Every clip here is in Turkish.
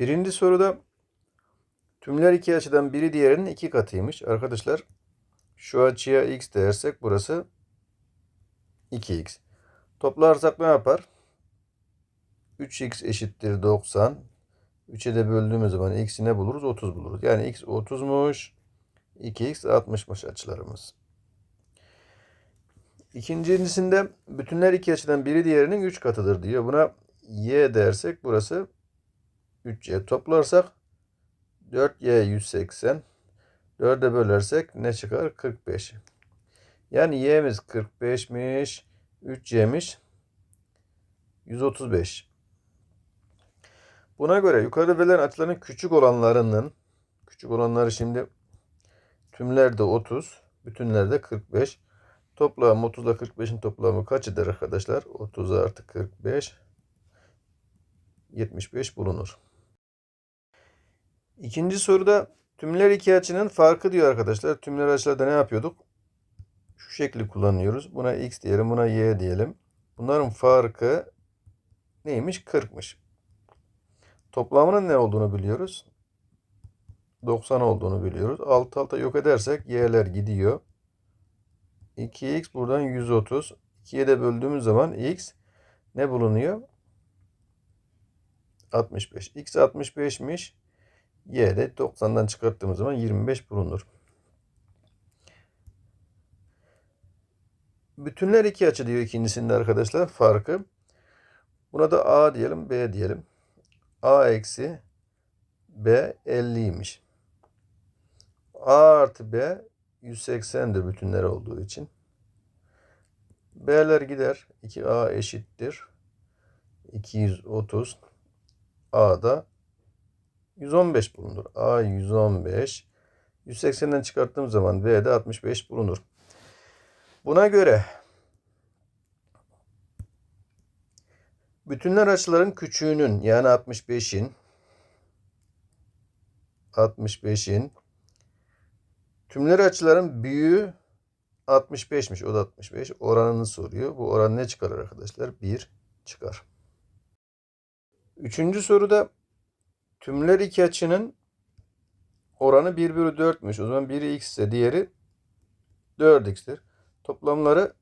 Birinci soruda tümler iki açıdan biri diğerinin iki katıymış. Arkadaşlar şu açıya x dersek burası 2x. Toplarsak ne yapar? 3x eşittir 90. 3'e de böldüğümüz zaman x'i ne buluruz? 30 buluruz. Yani x 30'muş. 2x 60'mış açılarımız. İkincisinde bütünler iki açıdan biri diğerinin 3 katıdır diyor. Buna y dersek burası 3y toplarsak 4y 180. 4'e bölersek ne çıkar? 45. Yani y'miz 45'miş. 3y'miş. 135. Buna göre yukarıda verilen açıların küçük olanlarının küçük olanları şimdi tümlerde 30, bütünlerde 45. Toplam 30 ile 45'in toplamı kaç eder arkadaşlar? 30 artı 45 75 bulunur. İkinci soruda tümler iki açının farkı diyor arkadaşlar. Tümler açılarda ne yapıyorduk? Şu şekli kullanıyoruz. Buna x diyelim, buna y diyelim. Bunların farkı neymiş? 40'mış. Toplamının ne olduğunu biliyoruz. 90 olduğunu biliyoruz. Alt alta yok edersek y'ler gidiyor. 2x buradan 130. 2'ye de böldüğümüz zaman x ne bulunuyor? 65. x 65'miş. Y de 90'dan çıkarttığımız zaman 25 bulunur. Bütünler iki açı diyor ikincisinde arkadaşlar farkı. Buna da A diyelim B diyelim. A eksi B 50'ymiş. A artı B 180'dir bütünler olduğu için. B'ler gider. 2A eşittir. 230. A'da 115 bulunur. A 115. 180'den çıkarttığım zaman B'de 65 bulunur. Buna göre bütünler açıların küçüğünün yani 65'in 65'in tümler açıların büyüğü 65'miş. O da 65. Oranını soruyor. Bu oran ne çıkar arkadaşlar? 1 çıkar. Üçüncü soruda tümler iki açının oranı 1 bölü 4'müş. O zaman biri x ise diğeri 4x'tir. Toplamları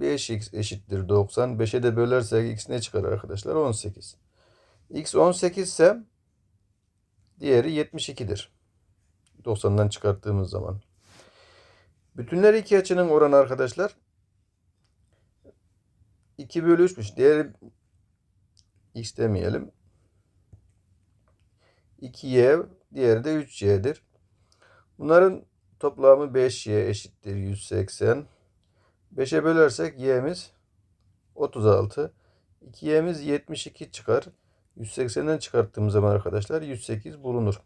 5x eşittir 90. 5'e de bölersek x ne çıkar arkadaşlar? 18. x 18 ise diğeri 72'dir. 90'dan çıkarttığımız zaman. Bütünler iki açının oranı arkadaşlar 2 bölü 3'müş. Diğeri x demeyelim. 2y diğeri de 3y'dir. Bunların toplamı 5y eşittir 180. 5'e bölersek y'miz 36. 2y'miz 72 çıkar. 180'den çıkarttığımız zaman arkadaşlar 108 bulunur.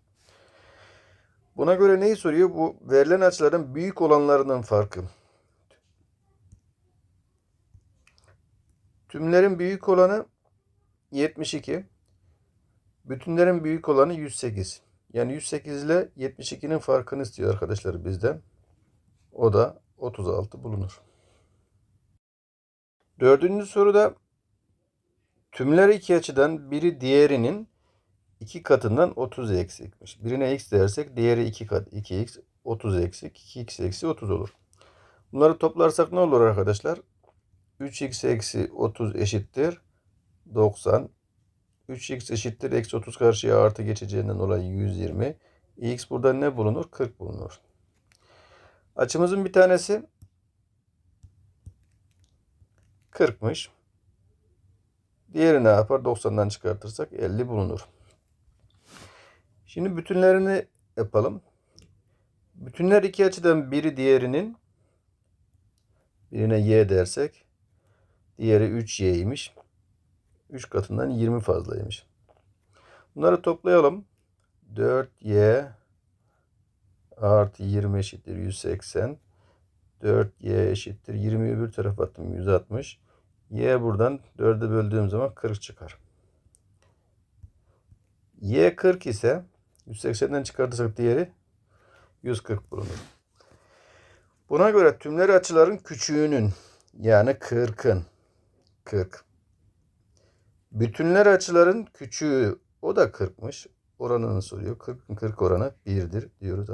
Buna göre neyi soruyor? Bu verilen açıların büyük olanlarının farkı. Tümlerin büyük olanı 72. Bütünlerin büyük olanı 108. Yani 108 ile 72'nin farkını istiyor arkadaşlar bizden. O da 36 bulunur. Dördüncü soruda tümler iki açıdan biri diğerinin iki katından 30 eksikmiş. Birine x dersek diğeri 2 kat 2x 30 eksik 2x eksi 30 olur. Bunları toplarsak ne olur arkadaşlar? 3x eksi 30 eşittir 90. 3x eşittir eksi 30 karşıya artı geçeceğinden dolayı 120. x burada ne bulunur? 40 bulunur. Açımızın bir tanesi 40'mış. Diğeri ne yapar? 90'dan çıkartırsak 50 bulunur. Şimdi bütünlerini yapalım. Bütünler iki açıdan biri diğerinin birine y dersek diğeri 3y'ymiş. 3 katından 20 fazlaymış. Bunları toplayalım. 4y artı 20 eşittir 180. 4y eşittir 20'yi öbür tarafa attım 160. y buradan 4'e böldüğüm zaman 40 çıkar. y 40 ise 180'den çıkartırsak diğeri 140 bulunur. Buna göre tümler açıların küçüğünün yani 40'ın 40. Bütünler açıların küçüğü o da 40'mış. oranını soruyor. 40'ın 40 oranı 1'dir diyoruz.